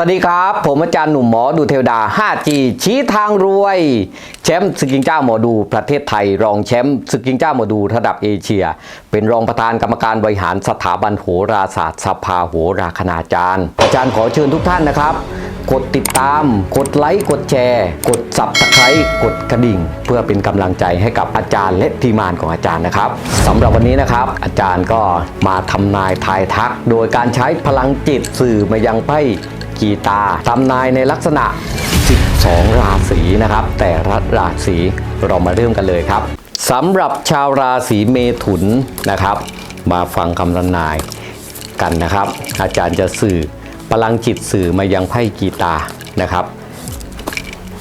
วัสดีครับ ผมอาจารย์หนุ่มหมอดูเทวดา 5G ชี้ทางรวย แชมป์ศึกยิงเจ้าหมอดูประเทศไทย รองแชมป์ศึกยิงเจ้าหมอดูระดับเอเชีย เป็นรองประธานกรรมการบริหารสถาบันโหราศาสตร์สภาโหราคณาจารย์ อาจารย์ขอเชิญทุกท่านนะครับ กดติดตาม กดไลค์กดแชร์ กด subscribe กดกระดิ่ง เพื่อเป็นกำลังใจให้กับอาจารย์และทีมงานของอาจารย์นะครับสำหรับวันนี้นะครับ อาจารย์ก็มาทำนายทายทัก โดยการใช้พลังจิตสื่อมายังไพ่ กีตาทำนายในลักษณะ 12 ราศีนะครับ แต่ละราศีเรามาเริ่มกันเลยครับสำหรับชาวราศีเมถุนนะครับ มาฟังคำทำนายกันนะครับ อาจารย์จะสื่อพลังจิตสื่อมายังไพ่กีตาร์นะครับ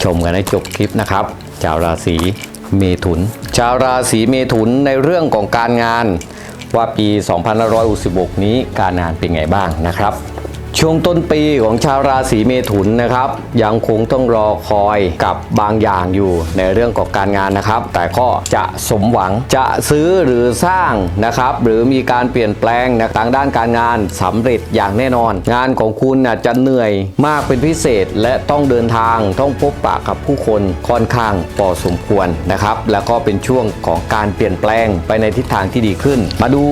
ชมกันให้จบคลิปนะครับ ชาวราศีเมถุน ชาวราศีเมถุนในเรื่องของการงานว่าปี 2566 นี้การงานเป็นไงบ้างนะครับ ช่วงต้นปีของชาวราศีเมถุนนะครับ ยังคงต้องรอคอยกับบางอย่างอยู่ในเรื่องของการงานนะครับ แต่ก็จะสมหวังจะซื้อหรือสร้างนะครับ หรือมีการเปลี่ยนแปลงนะทางด้านการงานสำเร็จอย่างแน่นอน งานของคุณนะจะเหนื่อยมากเป็นพิเศษและต้องเดินทางต้องพบปะกับผู้คนค่อนข้างพอสมควรนะครับ แล้วก็เป็นช่วงของการเปลี่ยนแปลงไปในทิศทางที่ดีขึ้น มาดู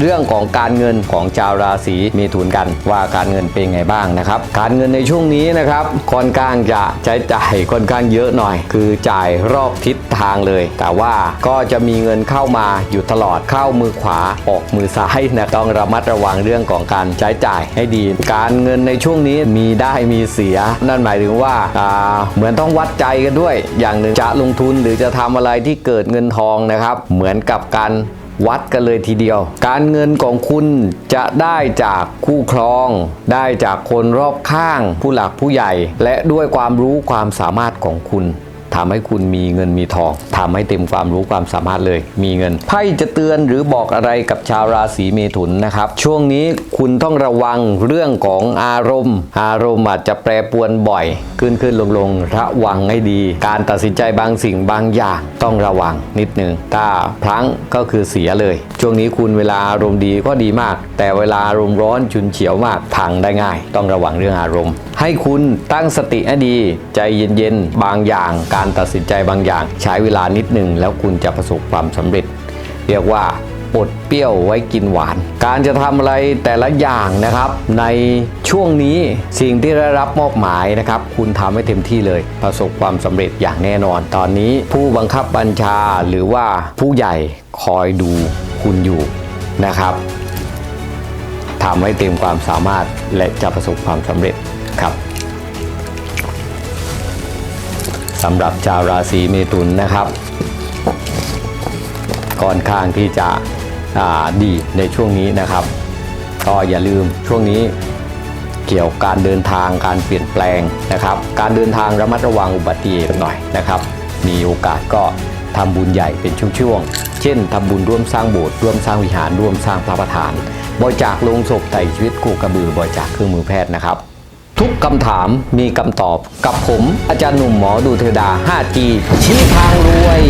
เรื่องของการเงินของชาวราศีเมถุนกัน ว่าการเงินเป็นไงบ้างนะครับ การเงินในช่วงนี้นะครับค่อนข้างจะใช้จ่ายค่อนข้างเยอะหน่อย คือจ่ายรอบทิศทางเลย แต่ว่าก็จะมีเงินเข้ามาอยู่ตลอดเข้ามือขวาออกมือซ้ายนะต้องระมัดระวังเรื่องของการใช้จ่ายให้ดี การเงินในช่วงนี้มีได้มีเสีย นั่นหมายถึงว่าอ่าเหมือนต้องวัดใจกันด้วย อย่างหนึ่งจะลงทุนหรือจะทำอะไรที่เกิดเงินทองนะครับ เหมือนกับการ วัดกันเลยทีเดียว การเงินของคุณจะได้จากคู่ครอง ได้จากคนรอบข้าง ผู้หลักผู้ใหญ่ และด้วยความรู้ความสามารถของคุณ ทำให้คุณมีเงินมีทองทำให้เต็มความรู้ความสามารถเลย มีเงินไพ่จะเตือนหรือบอกอะไรกับชาวราศีเมถุนนะครับ ช่วงนี้คุณต้องระวังเรื่องของอารมณ์ อารมณ์อาจจะแปรปรวนบ่อย ขึ้นขึ้นลงลงระวังให้ดี การตัดสินใจบางสิ่งบางอย่างต้องระวังนิดนึงถ้าพลั้งก็คือเสียเลย ช่วงนี้คุณเวลาอารมณ์ดีก็ดีมาก แต่เวลาอารมณ์ร้อนฉุนเฉียวมากพังได้ง่าย ต้องระวังเรื่องอารมณ์ ให้คุณตั้งสติให้ดี ใจเย็นๆ บางอย่าง การตัดสินใจบางอย่าง ใช้เวลานิดหนึ่งแล้วคุณจะประสบความสำเร็จ เรียกว่าอดเปรี้ยวไว้กินหวาน การจะทำอะไรแต่ละอย่างนะครับ ในช่วงนี้สิ่งที่ได้รับมอบหมายนะครับ คุณทำให้เต็มที่เลย ประสบความสำเร็จอย่างแน่นอน ตอนนี้ผู้บังคับบัญชาหรือว่าผู้ใหญ่คอยดูคุณอยู่นะครับทำให้เต็มความสามารถและจะประสบความสำเร็จ ครับสำหรับชาวราศีเมถุนนะครับค่อนข้างที่จะดีในช่วงนี้นะครับ ก็อย่าลืมช่วงนี้เกี่ยวกับการเดินทางการเปลี่ยนแปลงนะครับ การเดินทางระมัดระวังอุบัติเหตุหน่อยนะครับ มีโอกาสก็ทำบุญใหญ่เป็นช่วงๆ เช่นทำบุญร่วมสร้างโบสถ์ร่วมสร้างวิหารร่วมสร้างพระประธาน บริจาคลงศพไถ่ชีวิตคู่กระบือบริจาคเครื่องมือแพทย์นะครับ ทุกคำถามมีคำตอบกับผมอาจารย์หนุ่มหมอดูเทวดา 5G ชี้ทางรวย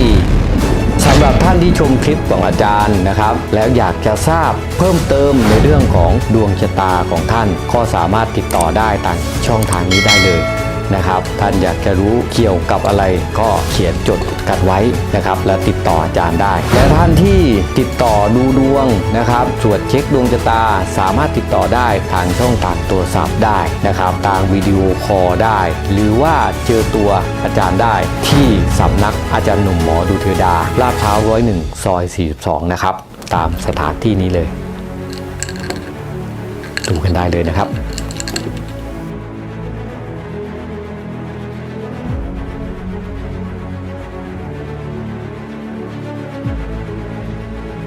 สำหรับท่านที่ชมคลิปของอาจารย์นะครับ แล้วอยากจะทราบเพิ่มเติมในเรื่องของดวงชะตาของท่าน ก็สามารถติดต่อได้ทางช่องทางนี้ได้เลย นะครับ ท่านอยากจะรู้เกี่ยวกับอะไรก็เขียนจดกันไว้นะครับ และติดต่ออาจารย์ได้ และท่านที่ติดต่อดูดวงนะครับตรวจเช็คดวงชะตาสามารถติดต่อได้ทางช่องทางโทรศัพท์ได้นะครับทางวิดีโอคอลได้ หรือว่าเจอตัวอาจารย์ได้ที่สำนักอาจารย์หนุ่มหมอดูเทดาลาดพร้าวร้อยหนึ่งซอย 42 นะครับ ตามสถานที่นี้เลย ดูกันได้เลยนะครับ